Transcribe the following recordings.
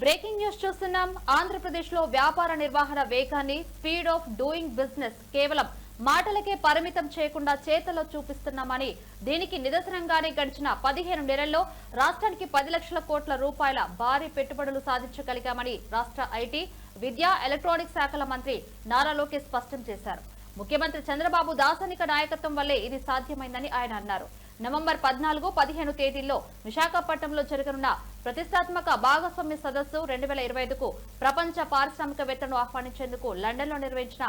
Breaking news చూస్తున్నాం. ఆంధ్రప్రదేశ్లో వ్యాపార నిర్వహణ వేగాన్ని స్పీడ్ ఆఫ్ డూయింగ్ బిజినెస్ కేవలం మాటలకే పరిమితం చేయకుండా చేతల్లో చూపిస్తున్నామని దీనికి నిదర్శనంగానే గడిచిన పదిహేను నెలల్లో రాష్ట్రానికి పది లక్షల కోట్ల రూపాయల భారీ పెట్టుబడులు సాధించగలిగామని రాష్ట్ర ఐటీ విద్యా ఎలక్ట్రానిక్ శాఖల మంత్రి నారా లోకేష్ స్పష్టం చేశారు. ముఖ్యమంత్రి చంద్రబాబు దార్శనిక నాయకత్వం వల్లే ఇది సాధ్యమైందని ఆయన అన్నారు. నవంబర్ పద్నాలుగు పదిహేను తేదీల్లో విశాఖపట్నంలో జరగనున్న ప్రతిష్టాత్మక భాగస్వామ్య సదస్సు రెండు వేల ఇరవై ఐదుకు ప్రపంచ పారిశ్రామికవేత్తలను ఆహ్వానించేందుకు లండన్లో నిర్వహించిన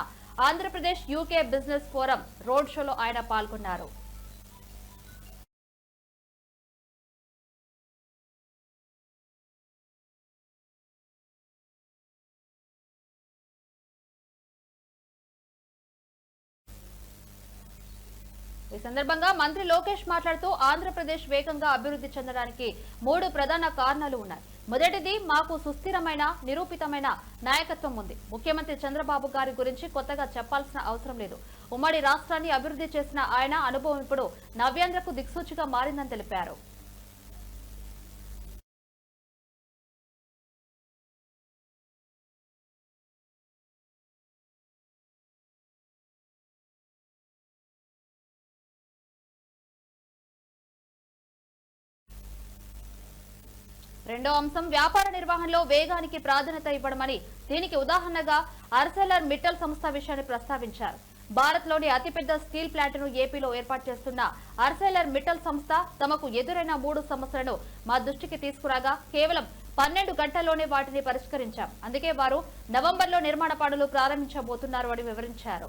Andhra Pradesh UK business forum road షోలో ఆయన పాల్గొన్నారు. ఈ సందర్భంగా మంత్రి లోకేష్ మాట్లాడుతూ ఆంధ్రప్రదేశ్ వేగంగా అభివృద్ధి చెందడానికి మూడు ప్రధాన కారణాలు ఉన్నాయి. మొదటిది మాకు సుస్థిరమైన నిరూపితమైన నాయకత్వం ఉంది. ముఖ్యమంత్రి చంద్రబాబు గారి గురించి కొత్తగా చెప్పాల్సిన అవసరం లేదు. ఉమ్మడి రాష్ట్రాన్ని అభివృద్ధి చేసిన ఆయన అనుభవం ఇప్పుడు నవ్యాంధ్రకు దిక్సూచిగా మారిందని తెలిపారు. రెండో అంశం వ్యాపార నిర్వహణలో వేగానికి ప్రాధాన్యత ఇవ్వడమని దీనికి ఉదాహరణగా అర్సెలర్ మిట్టల్ సంస్థ విషయాన్ని ప్రస్తావించారు. భారత్లోని అతిపెద్ద స్టీల్ ప్లాంట్ను ఏపీలో ఏర్పాటు చేస్తున్న అర్సెలర్ మిట్టల్ సంస్థ తమకు ఎదురైన మూడు సమస్యలను మా దృష్టికి తీసుకురాగా కేవలం పన్నెండు గంటల్లోనే వాటిని పరిష్కరించాం. అందుకే వారు నవంబర్లో నిర్మాణ పనులు ప్రారంభించబోతున్నారు అని వివరించారు.